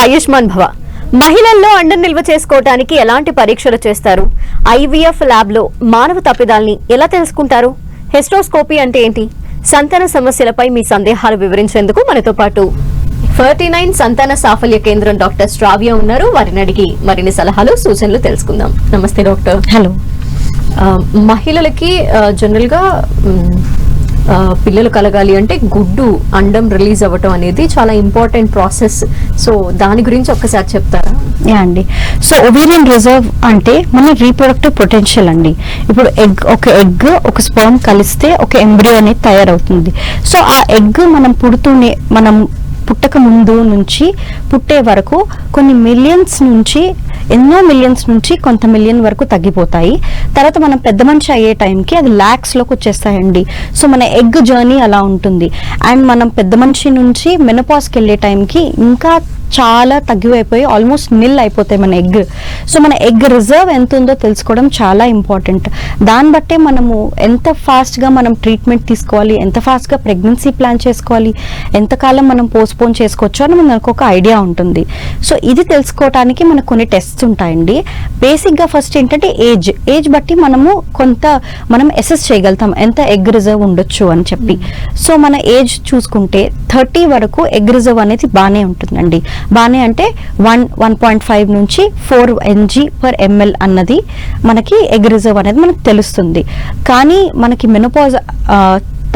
ఆయుష్మాన్ భవ. మహిళల్లో అండం నిల్వ చేసుకోవటానికి ఎలాంటి పరీక్షలు చేస్తారు? ఐవీఎఫ్ ల్యాబ్లో మానవ తప్పిదాల్ని ఎలా తెలుసుకుంటారు? హెస్టోస్కోపీ అంటే ఏంటి? సంతాన సమస్యలపై మీ సందేహాలు వివరించేందుకు మనతో పాటు. ఫర్టీ నైన్ సంతాన సాఫల్య కేంద్రం డాక్టర్ శ్రావ్య ఉన్నారు. వారిని అడిగి మరిన్ని సలహాలు సూచనలు తెలుసుకుందాం. నమస్తే డాక్టర్. హలో. మహిళలకి ఆ, జనరల్గా మ్, ఆ, పిల్లలు కలగాలి అంటే గుడ్డు అండం రిలీజ్ అవ్వటం అనేది చాలా ఇంపార్టెంట్ ప్రాసెస్. సో దాని గురించి ఒక్కసారి చెప్తారా? యా అండి. సో ఒవేరియన్ రిజర్వ్ అంటే మన రీప్రొడక్టివ్ పొటెన్షియల్ అండి. ఇప్పుడు ఎగ్ ఒక ఎగ్ ఒక స్పర్మ్ కలిస్తే ఒక ఎంబ్రియో అనేది తయారవుతుంది. సో ఆ ఎగ్ మనం పుడుతూనే మనం పుట్టక ముందు నుంచి పుట్టే వరకు కొన్ని మిలియన్స్ నుంచి ఎన్నో మిలియన్స్ నుంచి కొంత మిలియన్ వరకు తగ్గిపోతాయి. తర్వాత మనం పెద్ద మనిషి అయ్యే టైంకి అది ల్యాక్స్లోకి వచ్చేస్తాయండి. సో మన ఎగ్ జర్నీ అలా ఉంటుంది. అండ్ మనం పెద్ద మనిషి నుంచి మెనపాస్కి వెళ్ళే టైంకి ఇంకా చాలా తగ్గిపోయి ఆల్మోస్ట్ నిల్ అయిపోతాయి మన ఎగ్. సో మన ఎగ్ రిజర్వ్ ఎంత ఉందో తెలుసుకోవడం చాలా ఇంపార్టెంట్. దాన్ని బట్టే మనము ఎంత ఫాస్ట్గా మనం ట్రీట్మెంట్ తీసుకోవాలి ఎంత ఫాస్ట్గా ప్రెగ్నెన్సీ ప్లాన్ చేసుకోవాలి ఎంతకాలం మనం పోస్ట్పోన్ చేసుకోవచ్చు అని మనకు ఒక ఐడియా ఉంటుంది. సో ఇది తెలుసుకోవడానికి మనకు కొన్ని టెస్ట్స్ ఉంటాయండి. బేసిక్గా ఫస్ట్ ఏంటంటే ఏజ్. ఏజ్ బట్టి మనము కొంత మనం అసెస్ చేయగలుగుతాం ఎంత ఎగ్ రిజర్వ్ ఉండొచ్చు అని చెప్పి. సో మన ఏజ్ చూసుకుంటే థర్టీ వరకు ఎగ్ రిజర్వ్ అనేది బాగానే ఉంటుందండి. బాగానే అంటే వన్ వన్ పాయింట్ ఫైవ్ నుంచి ఫోర్ ఎన్జీ పర్ ఎంఎల్ అన్నది మనకి ఎగ్ రిజర్వ్ అనేది మనకు తెలుస్తుంది. కానీ మనకి మెనోపాజ్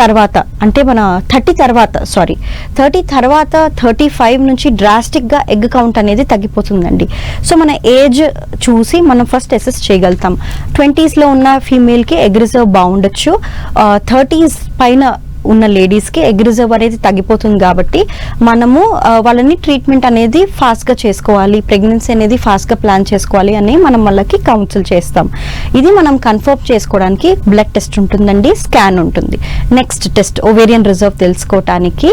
తర్వాత అంటే మన థర్టీ తర్వాత సారీ థర్టీ తర్వాత థర్టీ ఫైవ్ నుంచి డ్రాస్టిక్గా ఎగ్ కౌంట్ అనేది తగ్గిపోతుందండి. సో మన ఏజ్ చూసి మనం ఫస్ట్ అసెస్ చేయగలుగుతాం. ట్వంటీస్లో ఉన్న ఫీమేల్కి ఎగ్ రిజర్వ్ బాగుండొచ్చు. థర్టీస్ పైన ఉన్న లేడీస్కి ఎగ్ రిజర్వ్ అనేది తగ్గిపోతుంది కాబట్టి మనము వాళ్ళని ట్రీట్మెంట్ అనేది ఫాస్ట్గా చేసుకోవాలి ప్రెగ్నెన్సీ అనేది ఫాస్ట్గా ప్లాన్ చేసుకోవాలి అని మనం వాళ్ళకి కౌన్సిల్ చేస్తాం. ఇది మనం కన్ఫర్మ్ చేసుకోవడానికి బ్లడ్ టెస్ట్ ఉంటుందండి స్కాన్ ఉంటుంది. నెక్స్ట్ టెస్ట్ ఓవేరియన్ రిజర్వ్ తెలుసుకోవటానికి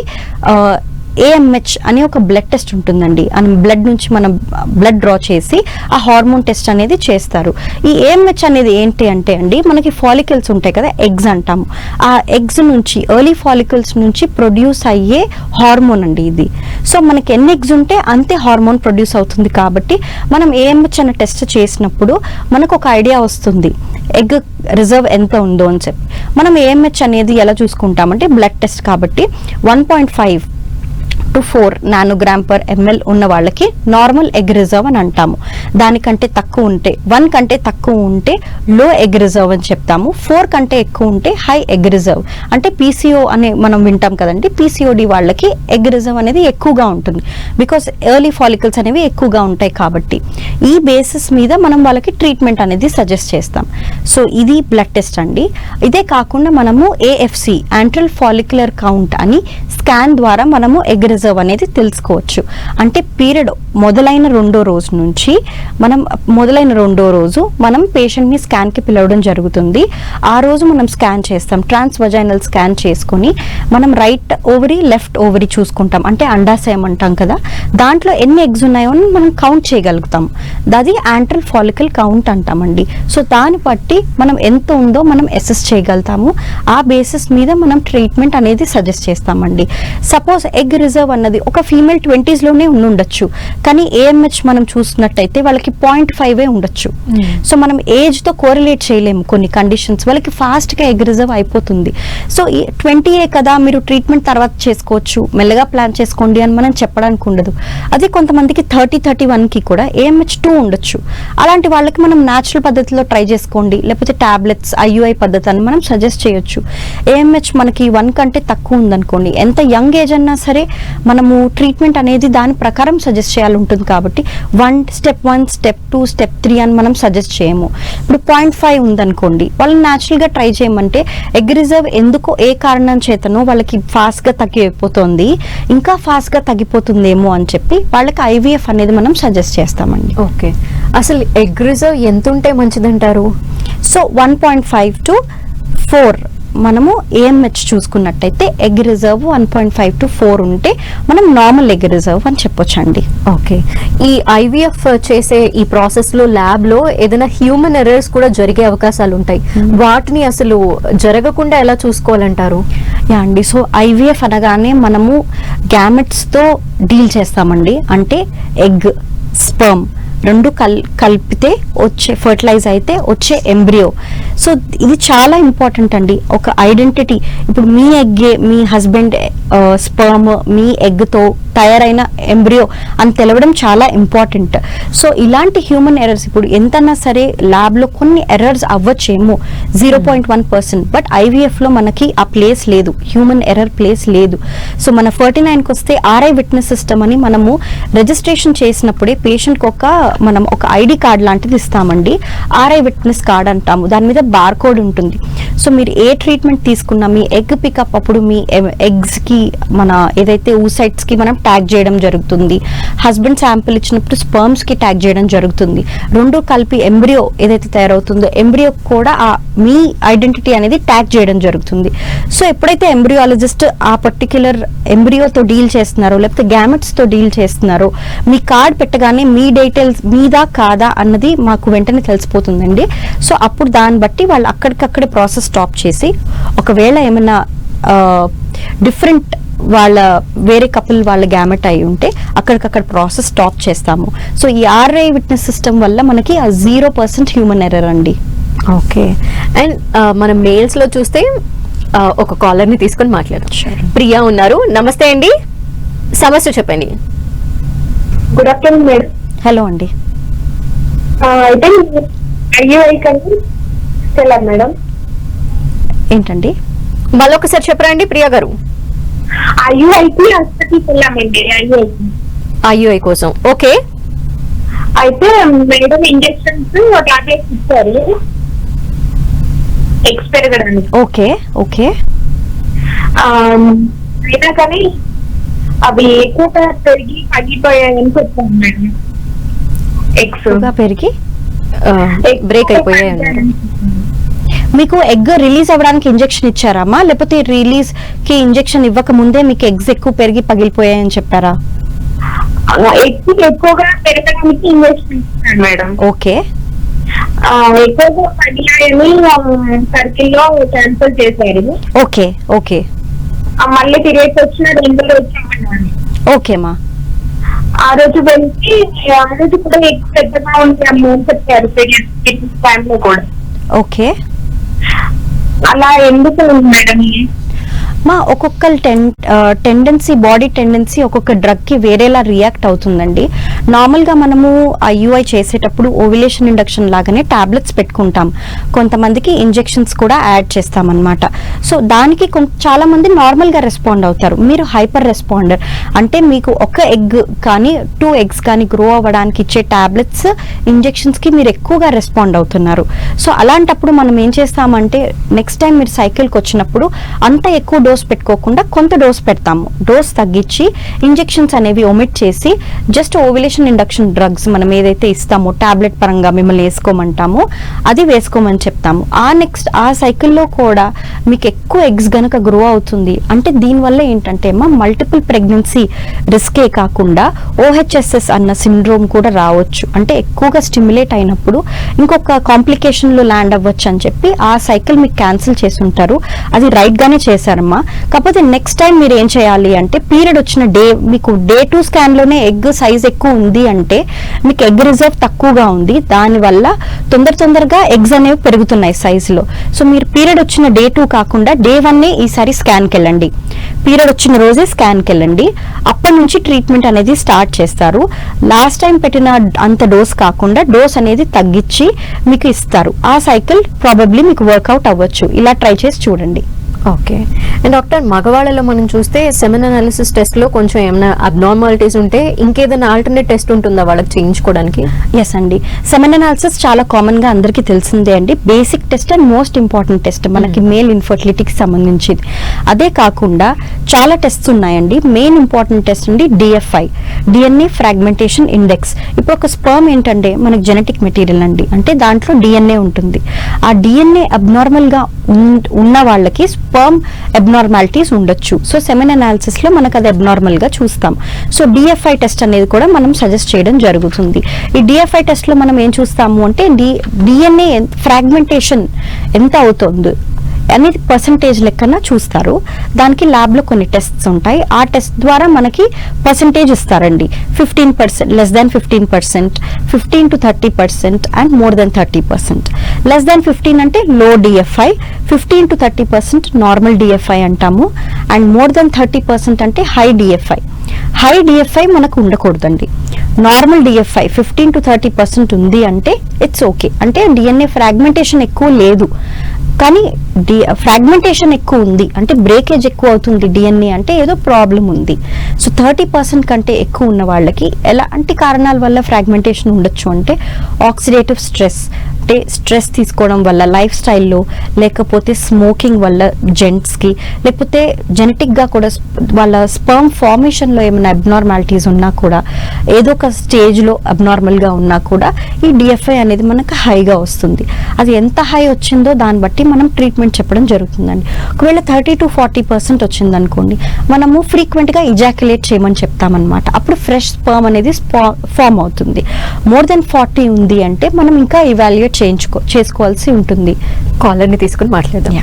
ఏఎంహెచ్ అని ఒక బ్లడ్ టెస్ట్ ఉంటుందండి. మనం బ్లడ్ నుంచి మనం బ్లడ్ డ్రా చేసి ఆ హార్మోన్ టెస్ట్ అనేది చేస్తారు. ఈ ఏఎంహెచ్ అనేది ఏంటి అంటే అండి మనకి ఫాలికల్స్ ఉంటాయి కదా ఎగ్స్ అంటాము. ఆ ఎగ్స్ నుంచి ఎర్లీ ఫాలికల్స్ నుంచి ప్రొడ్యూస్ అయ్యే హార్మోన్ అండి ఇది. సో మనకి ఎన్ని ఎగ్స్ ఉంటే అంతే హార్మోన్ ప్రొడ్యూస్ అవుతుంది కాబట్టి మనం ఏఎంహెచ్ అనే టెస్ట్ చేసినప్పుడు మనకు ఒక ఐడియా వస్తుంది. ఎగ్ రిజర్వ్ ఎంత ఉందో అని చెప్పి. మనం ఏఎంహెచ్ అనేది ఎలా చూసుకుంటామంటే బ్లడ్ టెస్ట్ కాబట్టి one point five to four nanogram per ML ఉన్న వాళ్ళకి నార్మల్ ఎగ్ రిజర్వ్ అని అంటాము. దానికంటే తక్కువ ఉంటే వన్ కంటే తక్కువ ఉంటే లో ఎగ్ రిజర్వ్ అని చెప్తాము. ఫోర్ కంటే ఎక్కువ ఉంటే హై ఎగ్ రిజర్వ్ అంటే పీసీఓ అనే మనం వింటాం కదండి పీసీఓడి వాళ్ళకి ఎగ్ రిజర్వ్ అనేది ఎక్కువగా ఉంటుంది. బికాస్ ఎర్లీ ఫాలికల్స్ అనేవి ఎక్కువగా ఉంటాయి కాబట్టి. ఈ బేసిస్ మీద మనం వాళ్ళకి ట్రీట్మెంట్ అనేది సజెస్ట్ చేస్తాం. సో ఇది బ్లడ్ టెస్ట్ అండి. ఇదే కాకుండా మనము ఏఎఫ్సి యాంట్రల్ ఫాలిక్యులర్ కౌంట్ అని స్కాన్ ద్వారా మనము ఎగ్ రిజర్వ్ అనేది తెలుసుకోవచ్చు. అంటే పీరియడ్ మొదలైన రెండో రోజు నుంచి మనం మొదలైన రెండో రోజు మనం పేషెంట్ని స్కాన్కి పిలవడం జరుగుతుంది. ఆ రోజు మనం స్కాన్ చేస్తాం. ట్రాన్స్ వజైనల్ స్కాన్ చేసుకొని మనం రైట్ ఓవరీ లెఫ్ట్ ఓవరీ చూసుకుంటాం. అంటే అండాశయం అంటాం కదా. దాంట్లో ఎన్ని ఎగ్స్ ఉన్నాయో మనం కౌంట్ చేయగలుగుతాం. అది యాంట్రల్ ఫాలికల్ కౌంట్ అంటామండి. సో దాన్ని బట్టి మనం ఎంత ఉందో మనం అసెస్ చేయగలుగుతాము. ఆ బేసిస్ మీద మనం ట్రీట్మెంట్ అనేది సజెస్ట్ చేస్తామండి. సపోజ్ ఎగ్ రిజర్వ్ అన్నది ఒక ఫీమేల్ ట్వంటీస్లోనే ఉండొచ్చు. కానీ ఏఎంహెచ్ మనం చూసినట్టయితే వాళ్ళకి పాయింట్ ఫైవే ఉండొచ్చు. సో మనం ఏజ్తో కోరిలేట్ చేయలేము కొన్ని కండిషన్స్ వాళ్ళకి ఫాస్ట్గా ఎగ్ రిజర్వ్ అయిపోతుంది. సో ట్వంటీ ఏ కదా మీరు ట్రీట్మెంట్ తర్వాత చేసుకోవచ్చు. మెల్లగా ప్లాన్ చేసుకోండి అని మనం చెప్పడానికి ఉండదు. అదే కొంతమందికి థర్టీ థర్టీ వన్కి కూడా ఏఎంహెచ్ టూ ఉండొచ్చు. అలాంటి వాళ్ళకి మనం న్యాచురల్ పద్ధతిలో ట్రై చేసుకోండి. లేకపోతే టాబ్లెట్స్ ఐయుఐ పద్ధతి అని మనం సజెస్ట్ చేయొచ్చు. ఏఎంహెచ్ మనకి వన్ కంటే తక్కువ ఉందనుకోండి. ఎంత యంగ్ ఏజ్ అన్నా సరే మనము ట్రీట్మెంట్ అనేది దాని ప్రకారం సజెస్ట్ చేయాలి ఉంటుంది కాబట్టి one step one step two step three అని మనం సజెస్ట్ చేయము. ఇప్పుడు పాయింట్ ఫైవ్ ఉందనుకోండి వాళ్ళని న్యాచురల్గా ట్రై చేయమంటే ఎగ్ రిజర్వ్ ఎందుకో ఏ కారణం చేతనో వాళ్ళకి ఫాస్ట్గా తగ్గిపోతుంది. ఇంకా ఫాస్ట్గా తగ్గిపోతుందేమో అని చెప్పి వాళ్ళకి ఐవీఎఫ్ అనేది మనం సజెస్ట్ చేస్తామండి. ఓకే అసలు ఎగ్ రిజర్వ్ ఎంత ఉంటే మంచిదంటారు? So one point five to four మనము ఏఎంహెచ్ చూసుకున్నట్టయితే egg reserve one point five to four ఉంటే మనం నార్మల్ ఎగ్ రిజర్వ్ అని చెప్పొచ్చండి. ఓకే. ఈ ఐవీఎఫ్ చేసే ఈ ప్రాసెస్లో ల్యాబ్లో ఏదైనా హ్యూమన్ ఎర్రర్స్ కూడా జరిగే అవకాశాలు ఉంటాయి. వాటిని అసలు జరగకుండా ఎలా చూసుకోవాలంటారు? యా అండి. సో ఐవీఎఫ్ అనగానే మనము గ్యామెట్స్తో డీల్ చేస్తామండి. అంటే ఎగ్ స్పర్మ్ రెండు కల్ కలిపితే వచ్చే ఫర్టిలైజ్ అయితే వచ్చే ఎంబ్రియో సో ఇది చాలా ఇంపార్టెంట్ అండి. ఒక ఐడెంటిటీ ఇప్పుడు మీ ఎగ్గే మీ హస్బెండ్ స్పర్మ్ uh, మీ ఎగ్తో తయారైన ఎంబ్రియో అని తెలవడం చాలా ఇంపార్టెంట్. సో ఇలాంటి హ్యూమన్ ఎర్రర్స్ ఇప్పుడు ఎంతన్నా సరే ల్యాబ్లో కొన్ని errors అవ్వచ్చేమో zero point one percent. But ఐవీఎఫ్లో మనకి ఆ ప్లేస్ లేదు. హ్యూమన్ ఎర్రర్ ప్లేస్ లేదు. సో మన ఫర్టీ నైన్కి వస్తే ఆర్ఐ విట్నెస్ సిస్టమ్ అని మనము రిజిస్ట్రేషన్ చేసినప్పుడే పేషెంట్కి ఒక మనం ఒక ఐడి కార్డ్ లాంటిది ఇస్తామండి. ఆర్ఐ విట్నెస్ కార్డ్ అంటాము. దాని మీద బార్ కోడ్ ఉంటుంది. సో మీరు ఏ ట్రీట్మెంట్ తీసుకున్నా మీ ఎగ్ పికప్ అప్పుడు మీ ఎగ్స్కి మన ఏదైతే ఊసైట్స్కి మనం ట్యాగ్ చేయడం జరుగుతుంది. హస్బెండ్ శాంపిల్ ఇచ్చినప్పుడు స్పర్మ్స్కి ట్యాగ్ చేయడం జరుగుతుంది. రెండు కలిపి ఎంబ్రియో ఏదైతే తయారవుతుందో ఎంబ్రియో కూడా ఆ మీ ఐడెంటిటీ అనేది ట్యాగ్ చేయడం జరుగుతుంది. సో ఎప్పుడైతే ఎంబ్రియాలజిస్ట్ ఆ పర్టిక్యులర్ ఎంబ్రియోతో డీల్ చేస్తున్నారో లేకపోతే గ్యామెట్స్తో డీల్ చేస్తున్నారో మీ కార్డ్ పెట్టగానే మీ డీటెయిల్స్ మీదా కాదా అన్నది మాకు వెంటనే తెలిసిపోతుందండి. సో అప్పుడు దాన్ని బట్టి వాళ్ళు అక్కడికక్కడే ప్రాసెస్ స్టాప్ చేసి ఒకవేళ ఏమైనా డిఫరెంట్ వాళ్ళ వేరే కపుల్ వాళ్ళ గ్యామెట్ అయి ఉంటే అక్కడికక్కడ ప్రాసెస్ స్టాప్ చేస్తాము. సో ఈ ఆర్ఐ విట్నెస్ సిస్టమ్ వల్ల మనకి ఆ జీరో పర్సెంట్ హ్యూమన్ ఎర్రర్ అండి. ఓకే. అండ్ మన మెయిల్స్లో చూస్తే ఒక కాలర్ని తీసుకొని Sure. ప్రియా ఉన్నారు. నమస్తే అండి. సమస్య చెప్పండి. గుడ్ ఆఫ్టర్నూన్ మేడం హలో అండి. అయితే ఐయుఐ కంటే తెల్లారు మేడం ఏంటండి? మళ్ళొకసారి చెప్పరా అండి ప్రియా గారు? ఐయుఐకి హాస్పిటల్కి వెళ్ళామండి ఐయుఐకి ఐయుఐ కోసం. ఓకే. అయితే మేడం ఇంజెక్షన్స్ టాబ్లెట్స్ ఇచ్చారు ఎక్స్ పెరగడానికి ఓకే ఓకే. అయినా కానీ అవి ఎక్కువగా పెరిగి పగిలిపోయాయని చెప్పాను మేడం. ఎక్కువగా పెరిగి బ్రేక్ అయిపోయాయి మీకు ఎగ్ రిలీజ్ అవ్వడానికి ఇంజెక్షన్ ఇచ్చారమ్మా లేకపోతే రిలీజ్కి ఇంజెక్షన్ ఇవ్వక ముందే మీకు ఎగ్స్ ఎక్కువ పెరిగి పగిలిపోయాయని చెప్పారా? ఎక్కువ ఎక్కువగా పెరగడానికి ఇంజెక్షన్ ఇచ్చాను మేడం. ఓకే. ఎక్కువగా పగిలాయని సర్కిల్లో క్యాన్సిల్ చేశారు. Okay okay. మళ్ళీ పీరియడ్స్ వచ్చిన రెండు రోజులు వచ్చామన్నాను ఓకేమా ఆ రోజు వెళ్ళి ఆ రోజు కూడా ఎక్కువ పెద్దగా ఉంటాము చెప్పారు. కూడా. ఓకే. అలా ఎందుకు మేడం? మా ఒక్కొక్క టెన్ టెండెన్సీ బాడీ టెండెన్సీ ఒక్కొక్క డ్రగ్కి వేరేలా రియాక్ట్ అవుతుందండి. నార్మల్గా మనము ఐయుఐ చేసేటప్పుడు ఓవిలేషన్ ఇండక్షన్ లాగానే టాబ్లెట్స్ పెట్టుకుంటాం. కొంతమందికి ఇంజెక్షన్స్ కూడా యాడ్ చేస్తాం సో దానికి కొం- చాలా మంది రెస్పాండ్ అవుతారు. మీరు హైపర్ రెస్పాండర్ అంటే మీకు ఒక ఎగ్ కానీ టూ ఎగ్స్ కానీ గ్రో అవ్వడానికి ఇచ్చే టాబ్లెట్స్ ఇంజెక్షన్స్కి మీరు ఎక్కువగా రెస్పాండ్ అవుతున్నారు. సో అలాంటప్పుడు మనం ఏం చేస్తామంటే నెక్స్ట్ టైం మీరు సైకిల్కి వచ్చినప్పుడు అంత ఎక్కువ డోస్ పెట్టుకోకుండా కొంత డోస్ పెడతాము. డోస్ తగ్గించి ఇంజెక్షన్స్ అనేవి ఒమిట్ చేసి జస్ట్ ఓవిలేషన్ ఇండక్షన్ డ్రగ్స్ మనం ఏదైతే ఇస్తామో టాబ్లెట్ పరంగా మిమ్మల్ని వేసుకోమంటామో అది వేసుకోమని చెప్తాము. ఆ నెక్స్ట్ ఆ సైకిల్లో కూడా మీకు ఎక్కువ ఎగ్స్ గనక గ్రో అవుతుంది అంటే దీనివల్ల ఏంటంటే మా మల్టిపుల్ ప్రెగ్నెన్సీ రిస్కే కాకుండా ఓహెచ్ఎస్ఎస్ అన్న సిండ్రోమ్ కూడా రావచ్చు. అంటే ఎక్కువగా స్టిమ్యులేట్ అయినప్పుడు ఇంకొక కాంప్లికేషన్లో ల్యాండ్ అవ్వచ్చు అని చెప్పి ఆ సైకిల్ మీకు క్యాన్సిల్ చేసి ఉంటారు. అది రైట్గానే చేశారమ్మా. కాకపోతే నెక్స్ట్ టైం మీరు ఏం చేయాలి అంటే పీరియడ్ వచ్చిన డే మీకు డే టూ స్కాన్లోనే ఎగ్ సైజ్ ఎక్కువ ఉంది అంటే మీకు ఎగ్ రిజర్వ్ తక్కువగా ఉంది. దానివల్ల తొందర తొందరగా ఎగ్స్ అనేవి పెరుగుతున్నాయి సైజులో సో మీరు పీరియడ్ వచ్చిన డే టూ కాకుండా డే వన్నే ఈసారి స్కాన్కి వెళ్ళండి పీరియడ్ వచ్చిన రోజే స్కాన్కి వెళ్ళండి అప్పటి నుంచి ట్రీట్మెంట్ అనేది స్టార్ట్ చేస్తారు. లాస్ట్ టైం పెట్టిన అంత డోస్ కాకుండా డోస్ అనేది తగ్గించి మీకు ఇస్తారు. ఆ సైకిల్ ప్రాబబ్లీ మీకు వర్కౌట్ అవ్వచ్చు. ఇలా ట్రై చేసి చూడండి. ఓకే. అండ్ డాక్టర్ మగవాళ్ళలో మనం చూస్తే సెమెన్ అనాలిసిస్ టెస్ట్లో కొంచెం ఏమైనా అబ్నార్మాలిటీస్ ఉంటే ఇంకేదైనా ఆల్టర్నేట్ టెస్ట్ ఉంటుందా వాళ్ళకి చేయించుకోవడానికి? ఎస్ అండి. సెమెన్ అనాలిసిస్ చాలా కామన్గా అందరికీ తెలిసిందే అండి. Basic test and most important test మనకి మేల్ ఇన్ఫర్టిలిటీకి సంబంధించింది. అదే కాకుండా చాలా టెస్ట్స్ ఉన్నాయండి. మెయిన్ ఇంపార్టెంట్ టెస్ట్ అండి డిఎఫ్ఐ డిఎన్ఏ ఫ్రాగ్మెంటేషన్ ఇండెక్స్ ఇప్పుడు ఒక స్పర్మ్ ఏంటంటే మనకి జెనెటిక్ మెటీరియల్ అండి. అంటే దాంట్లో డిఎన్ఏ ఉంటుంది. ఆ డిఎన్ఏ అబ్నార్మల్గా ఉన్- ఉన్న వాళ్ళకి స్పర్మ్ అబ్నార్మాలిటీస్ ఉండొచ్చు. సో సెమెన్ అనాలిసిస్లో మనకు అది ఎబ్నార్మల్గా చూస్తాం. సో డిఎఫ్ఐ టెస్ట్ అనేది కూడా మనం సజెస్ట్ చేయడం జరుగుతుంది. ఈ డిఎఫ్ఐ టెస్ట్లో మనం ఏం చూస్తాము అంటే డి డిఎన్ఏ ఫ్రాగ్మెంటేషన్ ఎంత అవుతుంది? అనేది పర్సంటేజ్ లెక్కన చూస్తారు. దానికి ల్యాబ్లో కొన్ని టెస్ట్స్ ఉంటాయి. ఆ టెస్ట్ ద్వారా మనకి పర్సంటేజ్ ఇస్తారండి. Fifteen percent less than fifteen percent fifteen to thirty percent and more than thirty percent less than fifteen అంటే low DFI fifteen to thirty percent normal DFI అంటాము. And more than thirty percent అంటే high DFI high DFI మనకు ఉండకూడదండి. Normal DFI fifteen to thirty percent ఉంది అంటే it's okay అంటే DNA fragmentation ఎక్కువ లేదు. కానీ డి ఫ్రాగ్మెంటేషన్ ఎక్కువ ఉంది. అంటే బ్రేకేజ్ ఎక్కువ అవుతుంది డిఎన్ఏ అంటే ఏదో ప్రాబ్లం ఉంది. సో థర్టీ పర్సెంట్ కంటే ఎక్కువ ఉన్న వాళ్ళకి ఎలాంటి కారణాల వల్ల ఫ్రాగ్మెంటేషన్ ఉండొచ్చు అంటే ఆక్సిడేటివ్ స్ట్రెస్ అంటే స్ట్రెస్ తీసుకోవడం వల్ల లైఫ్ స్టైల్లో లేకపోతే స్మోకింగ్ వల్ల జెంట్స్కి లేకపోతే జెనెటిక్గా కూడా వాళ్ళ స్పర్మ్ ఫార్మేషన్లో ఏమైనా అబ్నార్మాలిటీస్ ఉన్నా కూడా ఏదో ఒక స్టేజ్లో అబ్నార్మల్గా ఉన్నా కూడా ఈ డిఎఫ్ఐ అనేది మనకు హైగా వస్తుంది. అది ఎంత హై వచ్చిందో దాన్ని బట్టి మనం ట్రీట్మెంట్ చెప్పడం జరుగుతుందండి. ఒకవేళ థర్టీ టు ఫార్టీ పర్సెంట్ వచ్చిందనుకోండి మనము ఫ్రీక్వెంట్గా ఇజాక్యులేట్ చేయమని చెప్తామన్నమాట. అప్పుడు ఫ్రెష్ స్పర్మ్ అనేది ఫామ్ అవుతుంది. మోర్ దెన్ ఫార్టీ ఉంది అంటే మనం ఇంకా ఇవాల్యుయేట్ చేయించుకో చేసుకోవాల్సి ఉంటుంది. కాలర్ని తీసుకుని మాట్లాడదాం.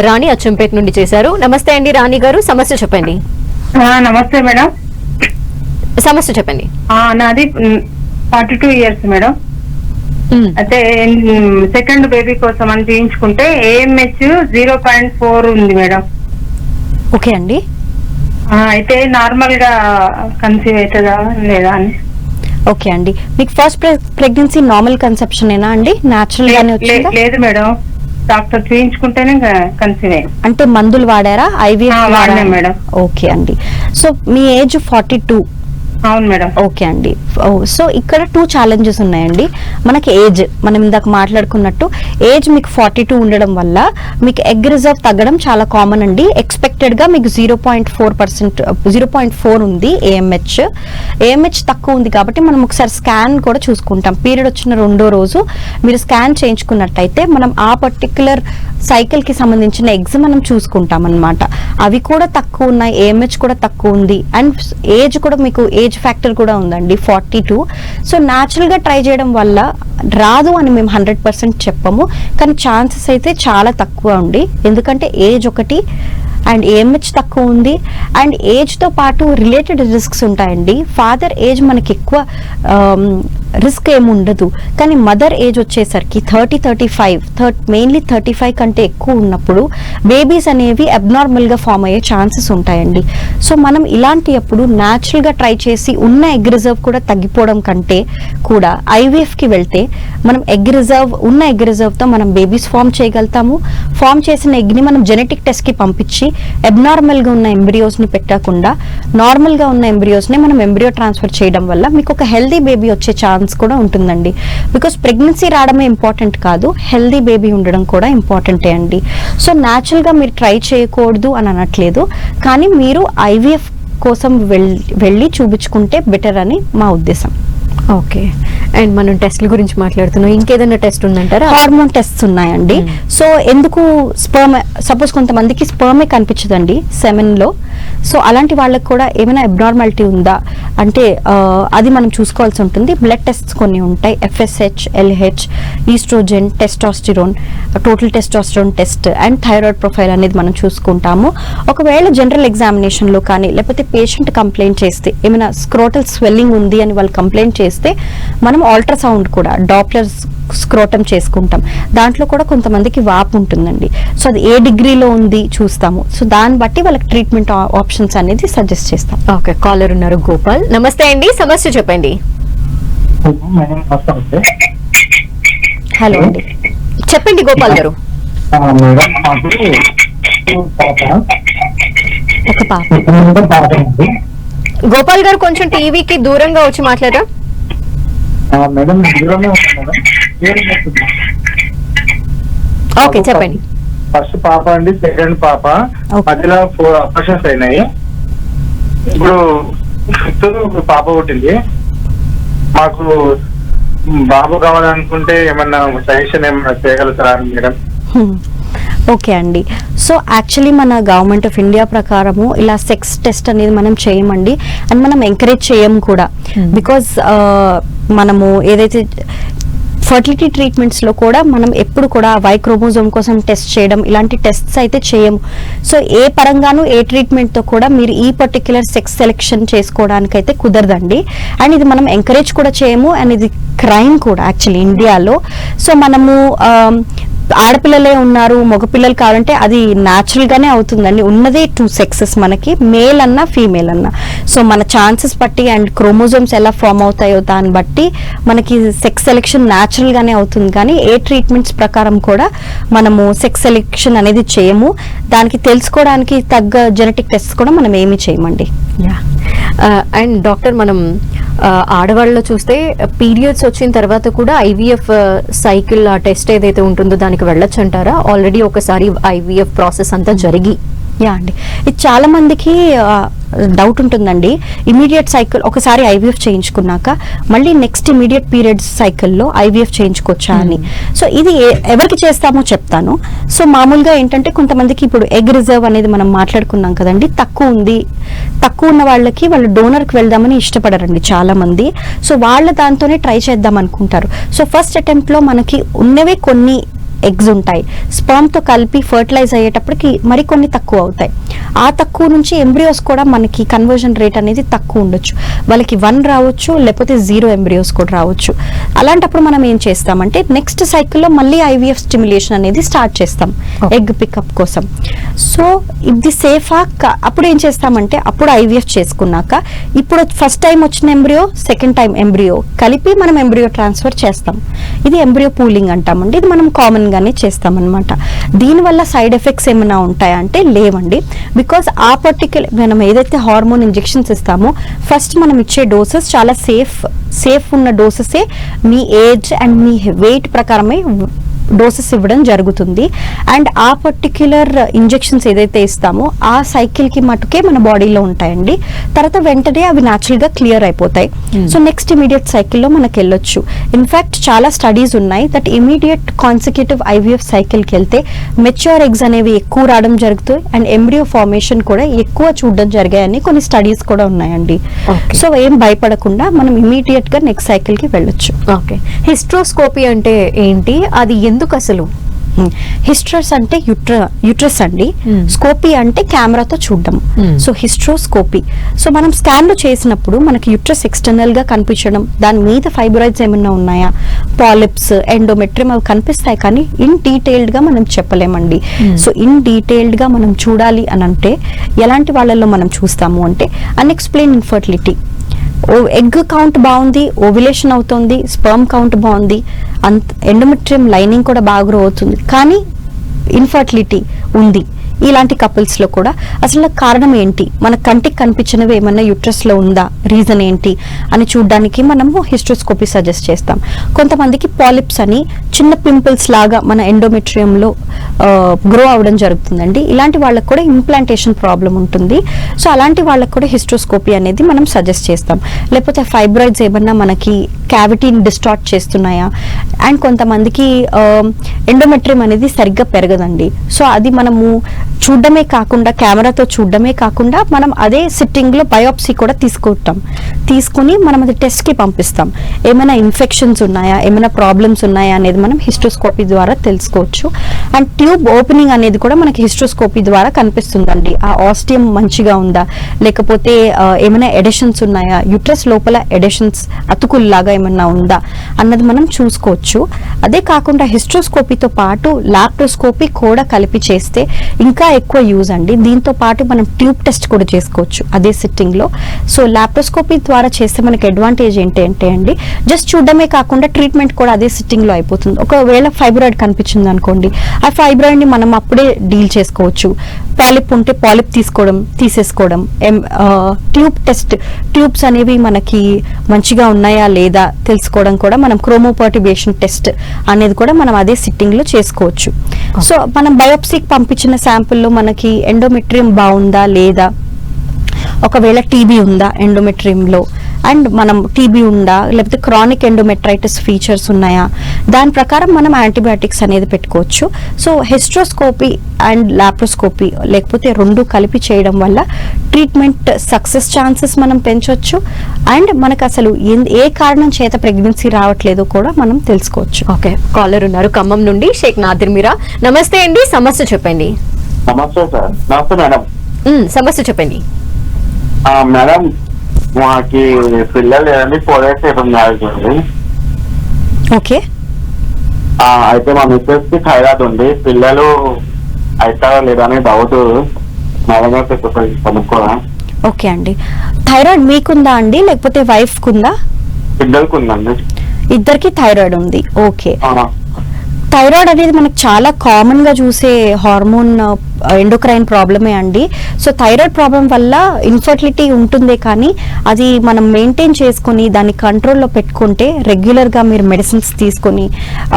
రాణి అచ్చంపేట నుండి చేశారు. నమస్తే అండి రాణి గారు. సమస్య చెప్పండి. నమస్తే మేడం. సమస్య చెప్పండి. ఆ, నాది ఫార్టీ టూ ఇయర్స్ మేడం. అయితే సెకండ్ బేబీ కోసం అని చేయించుకుంటే ఏఎంహెచ్ జీరో పాయింట్ ఫోర్ ఉంది మేడం. ఓకే అండి. ఆ, అయితే నార్మల్గా కన్సీవ్ అవుతుందా లేదా అని. ఓకే అండి. మీకు ఫస్ట్ ప్రెగ్నెన్సీ నార్మల్ కన్సెప్షన్ ఏనా అండి? న్యాచురల్ గానే వచ్చిందా? లేదు మేడం. డాక్టర్ చూయించుకుంటేనే కన్సీవ్ అంటే మందులు వాడారా? ఐవీఎఫ్ ఆ, వాడినాం మేడం. ఓకే అండి. సో మీ ఏజ్ ఫార్టీ టూ అవును మేడం. ఓకే అండి. ఓ, సో ఇక్కడ టూ ఛాలెంజెస్ ఉన్నాయండి. మనకి ఏజ్ మనం ఇందాక మాట్లాడుకున్నట్టు ఏజ్ మీకు ఫార్టీ టూ ఉండడం వల్ల మీకు ఎగ్ రిజర్వ్ తగ్గడం చాలా కామన్ అండి. ఎక్స్పెక్టెడ్గా మీకు zero point four percent zero point four ఉంది ఏఎంహెచ్ ఏఎంహెచ్ తక్కువ ఉంది కాబట్టి మనం ఒకసారి స్కాన్ కూడా చూసుకుంటాం. పీరియడ్ వచ్చిన రెండో రోజు మీరు స్కాన్ చేయించుకున్నట్టయితే మనం ఆ పర్టికులర్ సైకిల్కి సంబంధించిన ఎగ్స్ మనం చూసుకుంటాం అన్నమాట. అవి కూడా తక్కువ ఉన్నాయి ఏఎంహెచ్ కూడా తక్కువ ఉంది. అండ్ ఏజ్ కూడా మీకు ఏజ్ ఫ్యాక్టర్ కూడా ఉందండి ఫార్టీ టూ సో న్యాచురల్గా ట్రై చేయడం వల్ల రాదు అని మేము హండ్రెడ్ పర్సెంట్ చెప్పము. కానీ ఛాన్సెస్ అయితే చాలా తక్కువ ఉంది ఎందుకంటే ఏజ్ ఒకటి అండ్ ఏఎంహెచ్ తక్కువ ఉంది. అండ్ ఏజ్తో పాటు రిలేటెడ్ రిస్క్స్ ఉంటాయండి. ఫాదర్ ఏజ్ మనకి ఎక్కువ రిస్క్ ఏమి ఉండదు. కానీ మదర్ ఏజ్ వచ్చేసరికి thirty thirty five thirty mainly thirty five కంటే ఎక్కువ ఉన్నప్పుడు బేబీస్ అనేవి అబ్నార్మల్గా ఫామ్ అయ్యే ఛాన్సెస్ ఉంటాయండి. సో మనం ఇలాంటి అప్పుడు న్యాచురల్గా ట్రై చేసి ఉన్న ఎగ్ రిజర్వ్ కూడా తగ్గిపోవడం కంటే కూడా ఐవీఎఫ్కి వెళ్తే మనం ఎగ్ రిజర్వ్ ఉన్న ఎగ్ రిజర్వ్తో మనం బేబీస్ ఫామ్ చేయగలుగుతాము. ఫామ్ చేసిన ఎగ్ని మనం జెనెటిక్ టెస్ట్కి పంపించి అబ్నార్మల్గా ఉన్న ఎంబ్రియోస్ని పెట్టకుండా నార్మల్గా ఉన్న ఎంబ్రియోస్ని మనం ఎంబ్రియో ట్రాన్స్ఫర్ చేయడం వల్ల మీకు ఒక హెల్దీ బేబీ వచ్చే ఛాన్స్ కూడా ఉంటుందండి. బికాస్ ప్రెగ్నెన్సీ రావడమే ఇంపార్టెంట్ కాదు హెల్దీ బేబీ ఉండడం కూడా ఇంపార్టెంటే అండి. సో న్యాచురల్గా మీరు ట్రై చేయకూడదు అని అనట్లేదు కానీ మీరు ఐవీఎఫ్ కోసం వెళ్ళి చూపించుకుంటే బెటర్ అని మా ఉద్దేశం. ఓకే. అండ్ మనం టెస్ట్ల గురించి మాట్లాడుతున్నాం. ఇంకేదైనా టెస్ట్ ఉందంటారా? హార్మోన్ టెస్ట్స్ ఉన్నాయండి. Hmm. సో ఎందుకు స్పర్మ్ సపోజ్ కొంతమందికి స్పర్మే కనిపించదండి సెమెన్లో సో అలాంటి వాళ్ళకి కూడా ఏమైనా అబ్నార్మాలిటీ ఉందా? అంటే అది మనం చూసుకోవాల్సి ఉంటుంది. బ్లడ్ టెస్ట్స్ కొన్ని ఉంటాయి. FSH LH oestrogen testosterone total testosterone test and thyroid profile అనేది మనం చూసుకుంటాము. ఒకవేళ జనరల్ ఎగ్జామినేషన్లో కానీ లేకపోతే పేషెంట్ కంప్లైంట్ చేస్తే ఏమైనా స్క్రోటల్ స్వెల్లింగ్ ఉంది అని వాళ్ళు కంప్లైంట్ చేస్తే మనం ఆల్ట్రాసౌండ్ కూడా డాప్లర్ స్క్రోటం చేసుకుంటాం. దాంట్లో కూడా కొంతమందికి వాపు ఉంటుందండి. సో అది ఏ డిగ్రీలో ఉంది చూస్తాము. సో దాన్ని బట్టి వాళ్ళకి ట్రీట్మెంట్ ఆప్షన్స్ అనేది సజెస్ట్ చేస్తాం. ఓకే కాలర్ ఉన్నారు గోపాల్. నమస్తే అండి సమస్య చెప్పండి. హలో. అండి చెప్పండి గోపాల్ గారు. ఒక పాప. గోపాల్ గారు కొంచెం టీవీకి దూరంగా వచ్చి మాట్లాడరా? మేడం? ఓకే చెప్పండి. ఫస్ట్ పాప అండి సెకండ్ పాప. మధ్యలో ఫోర్ ఆపరేషన్స్ అయినాయి. ఇప్పుడు ఫిఫ్త్ పాప పుట్టింది. మాకు బాబు కావాలనుకుంటే ఏమన్నా సజెషన్ ఏమన్నా చేయగలుగుతారా మేడం. ఓకే అండి. సో యాక్చువల్లీ మన గవర్నమెంట్ ఆఫ్ ఇండియా ప్రకారము ఇలా సెక్స్ టెస్ట్ అనేది మనం చేయమండి. అండ్ మనం ఎంకరేజ్ చేయము కూడా. బికాజ్ మనము ఏదైతే ఫర్టిలిటీ ట్రీట్మెంట్స్లో కూడా మనం ఎప్పుడు కూడా వై క్రోమోజోమ్ కోసం టెస్ట్ చేయడం ఇలాంటి టెస్ట్స్ అయితే చేయము. సో ఏ పరంగాను ఏ ట్రీట్మెంట్తో కూడా మీరు ఈ పర్టిక్యులర్ సెక్స్ సెలెక్షన్ చేసుకోవడానికి అయితే కుదరదండి. అండ్ ఇది మనం ఎంకరేజ్ కూడా చేయము అండ్ ఇది క్రైమ్ కూడా యాక్చువల్లీ ఇండియాలో. సో మనము ఆడపిల్లలే ఉన్నారు మగపిల్లలు కావాలంటే అది న్యాచురల్ గానే అవుతుందండి. ఉన్నదే టూ సెక్సెస్ మనకి మేల్ అన్నా ఫీమేల్ అన్నా. సో మన ఛాన్సెస్ బట్టి అండ్ క్రోమోజోమ్స్ ఎలా ఫామ్ అవుతాయో దాన్ని బట్టి మనకి సెక్స్ సెలెక్షన్ న్యాచురల్ గానే అవుతుంది. కానీ ఏ ట్రీట్మెంట్స్ ప్రకారం కూడా మనము సెక్స్ సెలెక్షన్ అనేది చేయము. దానికి తెలుసుకోవడానికి తగ్గ జెనెటిక్ టెస్ట్ కూడా మనం ఏమీ చేయమండి. యా అండ్ డాక్టర్ మనం ఆ, ఆడవాళ్ళలో చూస్తే పీరియడ్స్ వచ్చిన తర్వాత కూడా ఐవీఎఫ్ సైకిల్ uh, ఆ టెస్ట్ ఏదైతే ఉంటుందో దానికి వెళ్ళొచ్చు అంటారా? ఆల్రెడీ ఒకసారి ఐవీఎఫ్ ప్రాసెస్ అంతా జరిగి యా అండి. ఇది చాలా మందికి డౌట్ ఉంటుందండి. ఇమీడియట్ సైకిల్ ఒకసారి ఐవీఎఫ్ చేయించుకున్నాక మళ్ళీ నెక్స్ట్ ఇమీడియట్ పీరియడ్స్ సైకిల్లో ఐవీఎఫ్ చేయించుకోవచ్చా అని. సో ఇది ఏ- ఎవరికి చేస్తామో చెప్తాను. సో మామూలుగా ఏంటంటే కొంతమందికి ఇప్పుడు ఎగ్ రిజర్వ్ అనేది మనం మాట్లాడుకున్నాం కదండి తక్కువ ఉంది. తక్కువ ఉన్న వాళ్ళకి వాళ్ళు డోనర్కి వెళ్దామని ఇష్టపడరండి చాలా మంది. సో వాళ్ళ దాంతోనే ట్రై చేద్దాం అనుకుంటారు. సో ఫస్ట్ అటెంప్ట్లో మనకి ఉన్నవే కొన్ని ఎగ్స్ ఉంటాయి. sperm తో కలిపి ఫర్టిలైజ్ అయ్యేటప్పటికి మరికొన్ని తక్కువ అవుతాయి. ఆ తక్కువ నుంచి ఎంబ్రియోస్ కూడా మనకి కన్వర్జన్ రేట్ అనేది తక్కువ ఉండొచ్చు. వాళ్ళకి వన్ రావచ్చు లేకపోతే జీరో ఎంబ్రియోస్ కూడా రావచ్చు. అలాంటప్పుడు మనం ఏం చేస్తామంటే నెక్స్ట్ సైకిల్లో మళ్ళీ ఐవీఎఫ్ స్టిమ్యులేషన్ అనేది స్టార్ట్ చేస్తాం ఎగ్ పికప్ కోసం. సో ఇది సేఫా అప్పుడు ఏం చేస్తామంటే అప్పుడు ఐవీఎఫ్ చేసుకున్నాక ఇప్పుడు ఫస్ట్ టైం వచ్చిన ఎంబ్రియో సెకండ్ టైం ఎంబ్రియో కలిపి మనం ఎంబ్రియో ట్రాన్స్ఫర్ చేస్తాం. ఇది ఎంబ్రియో పూలింగ్ అంటామండి. ఇది మనం కామన్ గానే చేస్తాం అనమాట దీనివల్ల సైడ్ ఎఫెక్ట్స్ ఏమైనా ఉంటాయా అంటే లేవండి. బికాస్ ఆ పర్టిక్యులర్ మనం ఏదైతే హార్మోన్ ఇంజెక్షన్స్ ఇస్తామో ఫస్ట్ మనం ఇచ్చే డోసెస్ చాలా సేఫ్ సేఫ్ ఉన్న డోసెసే మీ ఏజ్ అండ్ మీ వెయిట్ ప్రకారమే డోసెస్ ఇవ్వడం జరుగుతుంది. అండ్ ఆ పర్టిక్యులర్ ఇంజెక్షన్స్ ఏదైతే ఇస్తామో ఆ సైకిల్కి మటుకే మన బాడీలో ఉంటాయండి. తర్వాత వెంటనే అవి న్యాచురల్గా క్లియర్ అయిపోతాయి. సో నెక్స్ట్ ఇమీడియట్ సైకిల్లో మనకి వెళ్ళొచ్చు. ఇన్ఫాక్ట్ చాలా స్టడీస్ ఉన్నాయి దట్ ఇమీడియట్ కాన్సిక్యూటివ్ ఐవీఎఫ్ సైకిల్కి వెళ్తే మెచ్యూర్ ఎగ్స్ అనేవి ఎక్కువ రావడం జరుగుతాయి అండ్ ఎంబ్రియో ఫార్మేషన్ కూడా ఎక్కువ చూడడం జరిగాయని కొన్ని స్టడీస్ కూడా ఉన్నాయండి. సో ఏం భయపడకుండా మనం ఇమీడియట్గా నెక్స్ట్ సైకిల్కి వెళ్ళొచ్చు. ఓకే. హిస్ట్రోస్కోపీ అంటే ఏంటి? అది ఎందుకు అసలు హిస్ట్రస్ అంటే యుట్ర యుట్రస్ అండి. స్కోపీ అంటే కెమెరాతో చూడడం. So hysteroscopy. సో మనం స్కాన్లో చేసినప్పుడు మనకి యుట్రస్ ఎక్స్టర్నల్గా కనిపించడం దాని మీద ఫైబ్రాయిడ్స్ ఏమైనా ఉన్నాయా? పాలిప్స్ ఎండోమెట్రియం అవి కనిపిస్తాయి కానీ ఇన్ డీటెయిల్డ్గా మనం చెప్పలేమండి. సో ఇన్ డీటెయిల్డ్గా మనం చూడాలి అని అంటే ఎలాంటి వాళ్ళల్లో మనం చూస్తాము అంటే అన్ఎక్స్ప్లెయిన్ ఇన్ఫర్టిలిటీ. ఎగ్ కౌంట్ బాగుంది ఓవిలేషన్ అవుతుంది స్పర్మ్ కౌంట్ బాగుంది అంత ఎండోమెట్రియం లైనింగ్ కూడా బాగా గ్రో అవుతుంది. కానీ ఇన్ఫర్టిలిటీ ఉంది. ఇలాంటి కపుల్స్లో లో కూడా అసలు కారణం ఏంటి? మన కంటికి కనిపించినవి ఏమన్నా uterus లో ఉందా? రీజన్ ఏంటి? అని చూడడానికి మనము హిస్ట్రోస్కోపీ సజెస్ట్ చేస్తాం. కొంతమందికి పాలిప్స్ అని చిన్న పింపుల్స్ లాగా మన ఎండోమెట్రియంలో గ్రో అవ్వడం జరుగుతుందండి. ఇలాంటి వాళ్ళకి కూడా ఇంప్లాంటేషన్ ప్రాబ్లం ఉంటుంది. సో అలాంటి వాళ్ళకి కూడా హిస్ట్రోస్కోపీ అనేది మనం సజెస్ట్ చేస్తాం. లేకపోతే ఫైబ్రాయిడ్స్ ఏమన్నా మనకి క్యావిటీని డిస్టార్ట్ చేస్తున్నాయా? అండ్ కొంతమందికి ఎండోమెట్రియం అనేది సరిగ్గా పెరగదండి. సో అది మనము చూడడమే కాకుండా కెమెరాతో చూడడమే కాకుండా మనం అదే సిట్టింగ్లో బయోప్సీ కూడా తీసుకుంటాం. తీసుకుని మనం అది టెస్ట్కి పంపిస్తాం. ఏమైనా ఇన్ఫెక్షన్స్ ఉన్నాయా? ఏమైనా ప్రాబ్లమ్స్ ఉన్నాయా అనేది మనం హిస్టోస్కోపీ ద్వారా తెలుసుకోవచ్చు. అండ్ ట్యూబ్ ఓపెనింగ్ అనేది కూడా మనకి హిస్ట్రోస్కోపీ ద్వారా కనిపిస్తుందండి. ఆ ఆస్టియం మంచిగా ఉందా? లేకపోతే ఏమైనా ఎడిషన్స్ ఉన్నాయా? యుట్రస్ లోపల ఎడిషన్స్ అతుకుల్లాగా ఏమన్నా ఉందా అన్నది మనం చూసుకోవచ్చు. అదే కాకుండా హిస్ట్రోస్కోపీతో పాటు లాప్టోస్కోపీ కూడా కలిపి చేస్తే ఇంకా ఎక్కువ యూజ్ అండి. దీంతో పాటు మనం ట్యూబ్ టెస్ట్ కూడా చేసుకోవచ్చు అదే సిట్టింగ్లో సో లాప్టోస్కోపీ ద్వారా చేస్తే మనకి అడ్వాంటేజ్ ఏంటి అంటే అండి జస్ట్ చూడడమే కాకుండా ట్రీట్మెంట్ కూడా అదే సిట్టింగ్లో అయిపోతుంది. ఒకవేళ ఫైబ్రాయిడ్ కనిపించింది అనుకోండి ఆ ఫైబ్రాయిడ్ని మనం అప్పుడే డీల్ చేసుకోవచ్చు. పాలిప్ ఉంటే పాలిప్ తీసుకోవడం తీసేసుకోవడం. ట్యూబ్ టెస్ట్ ట్యూబ్స్ అనేవి మనకి మంచిగా ఉన్నాయా లేదా తెలుసుకోవడం కూడా మనం క్రోమోపర్టిబేషన్ టెస్ట్ అనేది కూడా మనం అదే సిట్టింగ్లో చేసుకోవచ్చు. సో మనం బయోప్సీకి పంపించిన శాంపుల్లో మనకి ఎండోమెట్రియం బాగుందా లేదా? ఒకవేళ టీబీ ఉందా ఎండోమెట్రియంలో అండ్ మనం టీబీ ఉందా? లేకపోతే క్రానిక్ ఎండోమెట్రైటిస్ ఫీచర్స్ ఉన్నాయా? దాని ప్రకారం మనం యాంటీబయాటిక్స్ అనేది పెట్టుకోవచ్చు. సో హెస్ట్రోస్కోపీ అండ్ లాప్రోస్కోపీ లేకపోతే రెండు కలిపి చేయడం వల్ల ట్రీట్మెంట్ సక్సెస్ ఛాన్సెస్ మనం పెంచవచ్చు అండ్ మనకు అసలు ఏ కారణం చేత ప్రెగ్నెన్సీ రావట్లేదో కూడా మనం తెలుసుకోవచ్చు. ఓకే. కాలర్ ఉన్నారు ఖమ్మం నుండి షేక్ నాదిర్ మీరా. నమస్తే అండి సమస్య చెప్పండి. నమస్తే సార్. నమస్తే మేడం. సమస్య చెప్పండి. ఆ, మేడం మాకి పిల్లలు లేదండి ఇయర్స్ అయిపోయింది మ్యారేజ్ ఉంది ఓకే అయితే మా మిస్సెస్కి థైరాయిడ్ ఉంది పిల్లలు అవుతారా లేదా అని డౌట్ మేడం కనుక్కోరా ఓకే అండి థైరాయిడ్ మీకుందా అండి లేకపోతే వైఫ్ కుందా పిల్లలకు ఉందండి ఇద్దరికి థైరాయిడ్ ఉంది. ఓకే థైరాయిడ్ అనేది మనకు చాలా కామన్గా చూసే హార్మోన్ ఎండోక్రైన్ ప్రాబ్లమే అండి. సో థైరాయిడ్ ప్రాబ్లం వల్ల ఇన్ఫర్టిలిటీ ఉంటుందే కానీ అది మనం మెయింటైన్ చేసుకొని దాన్ని కంట్రోల్లో పెట్టుకుంటే రెగ్యులర్గా మీరు మెడిసిన్స్ తీసుకొని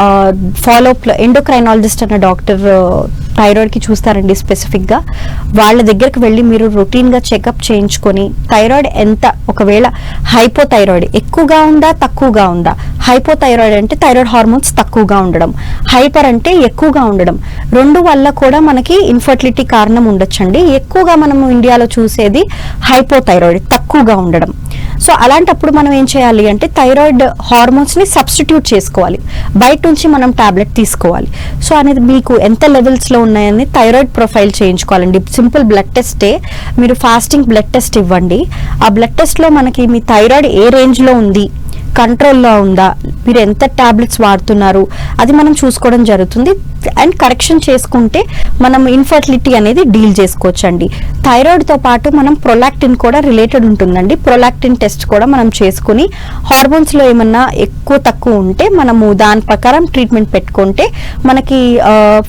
uh, ఫాలోఅప్ ఎండోక్రైనాలజిస్ట్ అన్న డాక్టర్ థైరాయిడ్కి చూస్తారండి స్పెసిఫిక్గా. వాళ్ళ దగ్గరికి వెళ్ళి మీరు రొటీన్గా చెకప్ చేయించుకొని థైరాయిడ్ ఎంత ఒకవేళ హైపోథైరాయిడ్ ఎక్కువగా ఉందా తక్కువగా ఉందా? హైపోథైరాయిడ్ అంటే థైరాయిడ్ హార్మోన్స్ తక్కువగా ఉండడం. హైపర్ అంటే ఎక్కువగా ఉండడం. రెండు వల్ల కూడా మనకి ఇన్ఫర్టిలిటీ కారణం ఉండొచ్చండి. ఎక్కువగా మనము ఇండియాలో చూసేది హైపోథైరాయిడ్ తక్కువగా ఉండడం. సో అలాంటప్పుడు మనం ఏం చేయాలి అంటే థైరాయిడ్ హార్మోన్స్ని సబ్స్టిట్యూట్ చేసుకోవాలి. బయట నుంచి మనం టాబ్లెట్ తీసుకోవాలి. సో అనేది మీకు ఎంత లెవెల్స్లో ఉన్నాయని థైరాయిడ్ ప్రొఫైల్ చేయించుకోవాలండి. సింపుల్ బ్లడ్ టెస్టే మీరు ఫాస్టింగ్ బ్లడ్ టెస్ట్ ఇవ్వండి. ఆ బ్లడ్ టెస్ట్లో మనకి మీ థైరాయిడ్ ఏ రేంజ్లో ఉంది? కంట్రోల్లో ఉందా? మీరు ఎంత టాబ్లెట్స్ వాడుతున్నారు? అది మనం చూసుకోవడం జరుగుతుంది. అండ్ కరెక్షన్ చేసుకుంటే మనం ఇన్ఫర్టిలిటీ అనేది డీల్ చేసుకోవచ్చండి. థైరాయిడ్తో పాటు మనం ప్రొలాక్టిన్ కూడా రిలేటెడ్ ఉంటుందండి. ప్రొలాక్టిన్ టెస్ట్ కూడా మనం చేసుకుని హార్మోన్స్లో ఏమన్నా ఎక్కువ తక్కువ ఉంటే మనము దాని ప్రకారం ట్రీట్మెంట్ పెట్టుకుంటే మనకి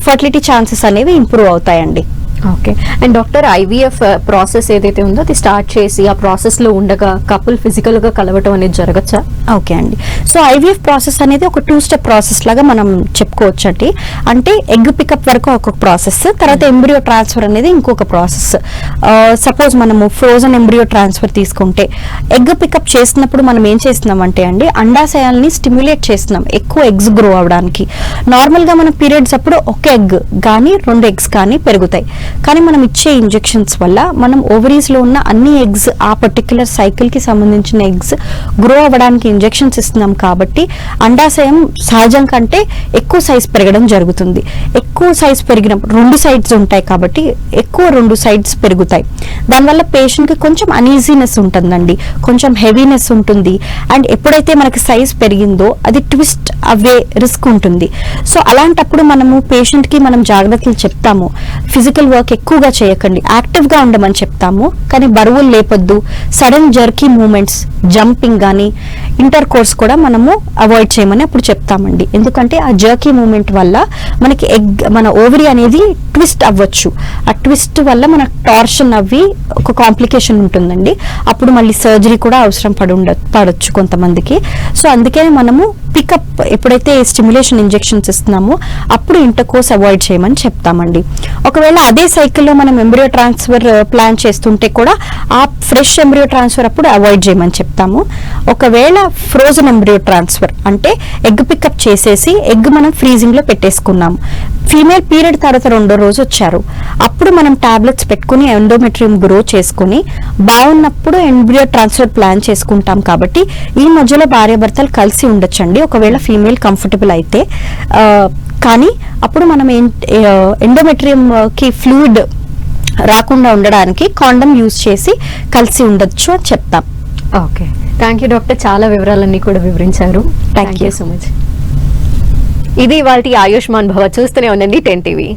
ఫర్టిలిటీ ఛాన్సెస్ అనేవి ఇంప్రూవ్ అవుతాయండి. Okay and doctor IVF process ఏదైతే ఉందో అది స్టార్ట్ చేసి ఆ ప్రాసెస్లో ఉండగా కపుల్ ఫిజికల్గా కలవటం అనేది జరగచ్చా? ఓకే అండి. సో ఐవీఎఫ్ ప్రాసెస్ అనేది ఒక టూ స్టెప్ ప్రాసెస్ లాగా మనం చెప్పుకోవచ్చు అండి అంటే ఎగ్ పికప్ వరకు ఒక ప్రాసెస్ తర్వాత ఎంబ్రియో ట్రాన్స్ఫర్ అనేది ఇంకొక ప్రాసెస్ సపోజ్ మనము ఫ్రోజన్ ఎంబ్రియో ట్రాన్స్ఫర్ తీసుకుంటే ఎగ్ పికప్ చేసినప్పుడు మనం ఏం చేస్తున్నామంటే అండి అండాశయాల్ని స్టిమ్యులేట్ చేస్తున్నాం ఎక్కువ ఎగ్స్ గ్రో అవడానికి. నార్మల్గా మన పీరియడ్స్ అప్పుడు ఒక ఎగ్ కానీ రెండు ఎగ్స్ కానీ పెరుగుతాయి. కానీ మనం ఇచ్చే ఇంజెక్షన్స్ వల్ల మనం ఓవరీస్లో లో ఉన్న అన్ని ఎగ్స్ ఆ పర్టిక్యులర్ సైకిల్కి సంబంధించిన ఎగ్స్ గ్రో అవ్వడానికి ఇంజెక్షన్స్ ఇస్తున్నాం కాబట్టి అండాశయం సహజం కంటే ఎక్కువ సైజ్ పెరగడం జరుగుతుంది. ఎక్కువ సైజ్ పెరిగినప్పుడు రెండు సైడ్స్ ఉంటాయి కాబట్టి ఎక్కువ రెండు సైడ్స్ పెరుగుతాయి. దానివల్ల పేషెంట్కి కొంచెం అనీజీనెస్ ఉంటుందండి. కొంచెం హెవీనెస్ ఉంటుంది. అండ్ ఎప్పుడైతే మనకి సైజ్ పెరిగిందో అది ట్విస్ట్ అవే రిస్క్ ఉంటుంది. సో అలాంటప్పుడు మనము పేషెంట్కి మనం జాగ్రత్తలు చెప్తాము. ఫిజికల్ వర్క్ ఎక్కువగా చేయకండి. యాక్టివ్గా ఉండమని చెప్తాము. కానీ బరువులు లేపొద్దు. సడన్ జర్కీ మూమెంట్స్ జంపింగ్ కానీ ఇంటర్ కోర్స్ కూడా మనము అవాయిడ్ చేయమని అప్పుడు చెప్తామండి. ఎందుకంటే ఆ జర్కీ మూమెంట్ వల్ల మనకి ఎగ్ మన ఓవరీ అనేది ట్విస్ట్ అవ్వచ్చు. ఆ ట్విస్ట్ వల్ల మన టార్షన్ అవ్వి ఒక కాంప్లికేషన్ ఉంటుందండి. అప్పుడు మళ్ళీ సర్జరీ కూడా అవసరం పడి ఉండ పడవచ్చు కొంతమందికి. సో అందుకే మనము పికప్ ఎప్పుడైతే స్టిమ్యులేషన్ ఇంజెక్షన్స్ ఇస్తున్నామో అప్పుడు ఇంటర్ కోర్స్ అవాయిడ్ చేయమని చెప్తామండి. ఒకవేళ అదే సైకిల్లో మనం ఎంబ్రియో ట్రాన్స్ఫర్ ప్లాన్ చేస్తుంటే కూడా ఆ ఫ్రెష్ ఎంబ్రియో ట్రాన్స్ఫర్ అప్పుడు అవాయిడ్ చేయమని చెప్తాము. ఒకవేళ ఫ్రోజన్ ఎంబ్రియో ట్రాన్స్ఫర్ అంటే ఎగ్ పికప్ చేసేసి ఎగ్ మనం ఫ్రీజింగ్లో పెట్టేసుకున్నాము. ఫీమేల్ పీరియడ్ తర్వాత రెండో రోజు వచ్చారు. అప్పుడు మనం టాబ్లెట్స్ పెట్టుకుని ఎండోమెట్రియం గ్రో చేసుకుని బాగున్నప్పుడు ఎంబ్రియో ట్రాన్స్ఫర్ ప్లాన్ చేసుకుంటాం కాబట్టి ఈ మధ్యలో భార్యాభర్తలు కలిసి ఉండొచ్చండి. ఒకవేళ ఫీమేల్ కంఫర్టబుల్ అయితే uh, కానీ అప్పుడు మనం ఎండోమెట్రియం కి ఫ్లూయిడ్ రాకుండా ఉండడానికి కాండమ్ యూజ్ చేసి కలిసి ఉండొచ్చు అని చెప్తాం. ఓకే. థ్యాంక్ యూ డాక్టర్ చాలా వివరాలన్నీ కూడా వివరించారు. థ్యాంక్ యూ సో మచ్ ఇది వాళ్ళ ఆయుష్మాన్ భవ. చూస్తూనే ఉండండి టెన్ టీవీ.